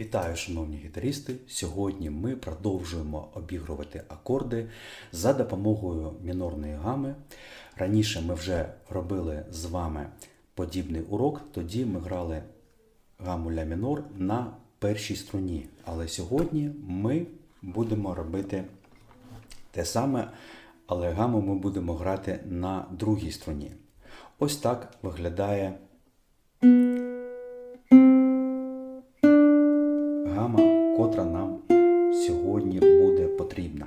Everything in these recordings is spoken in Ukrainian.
Вітаю, шановні гітаристи! Сьогодні ми продовжуємо обігрувати акорди за допомогою мінорної гами. Раніше ми вже робили з вами подібний урок, тоді ми грали гаму ля мінор на першій струні. Але сьогодні ми будемо робити те саме, але гаму ми будемо грати на другій струні. Ось так виглядає гама, котра нам сьогодні буде потрібна.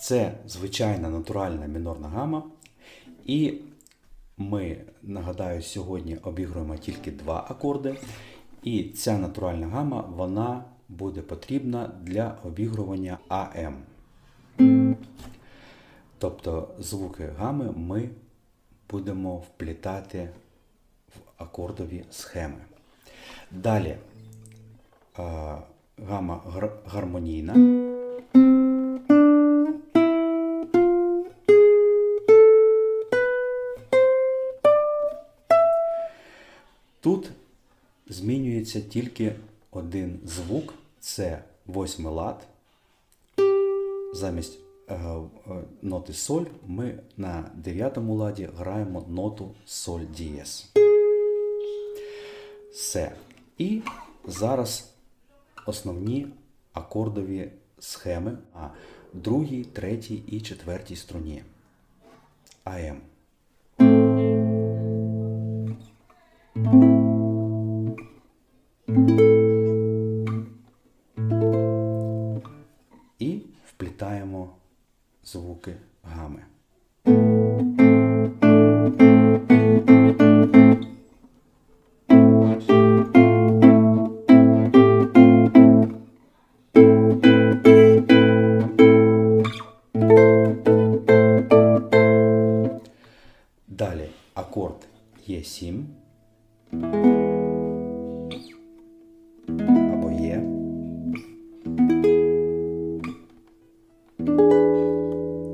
Це звичайна натуральна мінорна гама. І ми, нагадаю, сьогодні обігруємо тільки два акорди. І ця натуральна гама вона буде потрібна для обігрування АМ. Тобто звуки гами ми будемо вплітати акордові схеми. Далі гама гармонійна. Тут змінюється тільки один звук це восьмий лад. Замість е, е, ноти соль ми на дев'ятому ладі граємо ноту соль дієс. Все. І зараз основні акордові схеми на другій, третій і четвертій струні. АМ. І вплітаємо звуки гами. Далі акорд Е7 або Є.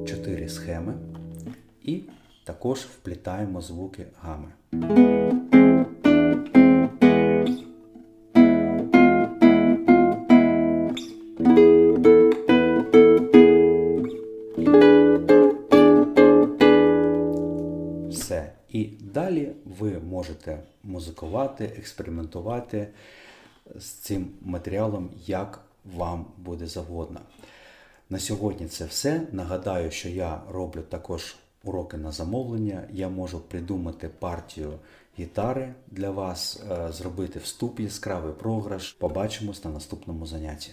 Чотири схеми і також вплітаємо звуки гами. Далі ви можете музикувати, експериментувати з цим матеріалом, як вам буде завгодно. На сьогодні це все. Нагадаю, що я роблю також уроки на замовлення. Я можу придумати партію гітари для вас, е, зробити вступ яскравий програш. Побачимось на наступному занятті.